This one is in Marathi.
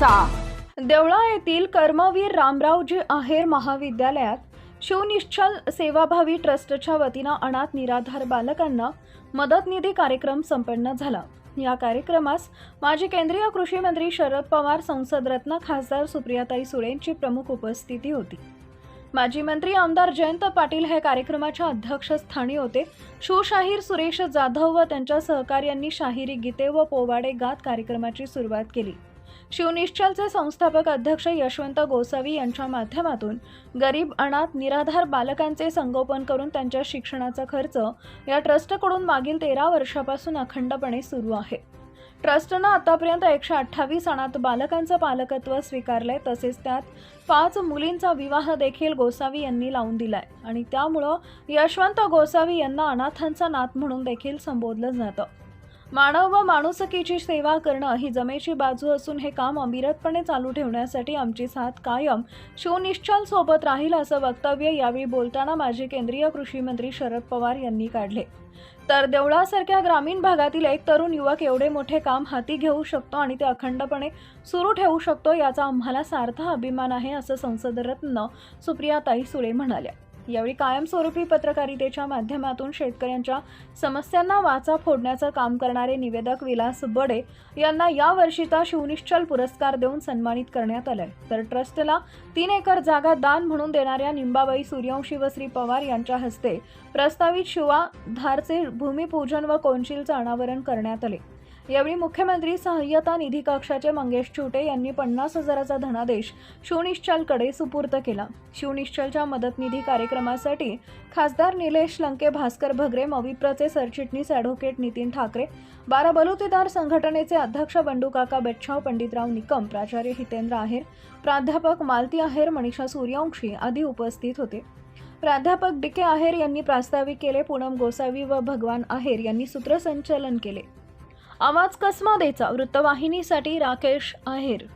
देचा देवळा येथील कर्मवीर रामरावजी आहेर महाविद्यालयात शिवनिश्चल सेवाभावी ट्रस्टच्या वतीनं अनाथ निराधार बालकांना मदत निधी कार्यक्रम संपन्न झाला. या कार्यक्रमास माजी केंद्रीय कृषी मंत्री शरद पवार संसदरत्न खासदार सुप्रियाताई सुळेंची प्रमुख उपस्थिती होती. माजी मंत्री आमदार जयंत पाटील हे कार्यक्रमाच्या अध्यक्षस्थानी होते. शिवशाहीर सुरेश जाधव व त्यांच्या सहकार्यांनी शाहिरी गीते व पोवाडे गात कार्यक्रमाची सुरुवात केली. शिवनिश्चलचे संस्थापक अध्यक्ष यशवंत गोसावी यांच्या माध्यमातून गरीब अनाथ निराधार बालकांचे संगोपन करून त्यांच्या शिक्षणाचा खर्च या ट्रस्टकडून मागील तेरा वर्षापासून अखंडपणे सुरू आहे. ट्रस्टनं आतापर्यंत एकशे अठ्ठावीस अनाथ बालकांचं पालकत्व स्वीकारलंय तसेच त्यात पाच मुलींचा विवाह देखील गोसावी यांनी लावून दिलाय आणि त्यामुळं यशवंत गोसावी यांना अनाथांचा नाथ म्हणून देखील संबोधलं जातं. मानव व माणुसकीची सेवा करणं ही जमेची बाजू असून हे काम अविरतपणे चालू ठेवण्यासाठी आमची साथ कायम शिवनिश्चल सोबत राहील असं वक्तव्य यावेळी बोलताना माजी केंद्रीय कृषी मंत्री शरद पवार यांनी काढले. तर देवळासारख्या ग्रामीण भागातील एक तरुण युवक एवढे मोठे काम हाती घेऊ शकतो आणि ते अखंडपणे सुरू ठेवू शकतो याचा आम्हाला सार्थ अभिमान आहे असं संसदरत्न सुप्रियाताई सुळे म्हणाल्या. यावेळी कायमस्वरूपी पत्रकारितेच्या माध्यमातून शेतकऱ्यांच्या समस्यांना वाचा फोडण्याचं काम करणारे निवेदक विलास बडे यांना या वर्षीचा शिवनिश्चल पुरस्कार देऊन सन्मानित करण्यात आलाय. तर ट्रस्टला तीन एकर जागा दान म्हणून देणाऱ्या निंबाबाई सूर्यवंशी व श्री पवार यांच्या हस्ते प्रस्तावित शिवा धारचे भूमिपूजन व कोनशिलचं अनावरण करण्यात आले. यावेळी मुख्यमंत्री सहाय्यता निधी कक्षाचे मंगेश चुटे यांनी पन्नास हजाराचा धनादेश शिवनिश्चलकडे सुपूर्द केला. शिवनिश्चलच्या मदत निधी कार्यक्रमासाठी खासदार निलेश लंके भास्कर भगरे मविप्रचे सरचिटणीस ॲडव्होकेट नितीन ठाकरे बारा बलुतेदार संघटनेचे अध्यक्ष बंडूकाका बेच्छाव पंडितराव निकम प्राचार्य हितेंद्र आहेर प्राध्यापक मालती आहेर मनीषा सूर्यवंशी आदी उपस्थित होते. प्राध्यापक डी के आहेर यांनी प्रास्ताविक केले पूनम गोसावी व भगवान आहेर यांनी सूत्रसंचलन केले. आवाज कसमादेचा वृत्तवाहिनीसाठी राकेश आहेर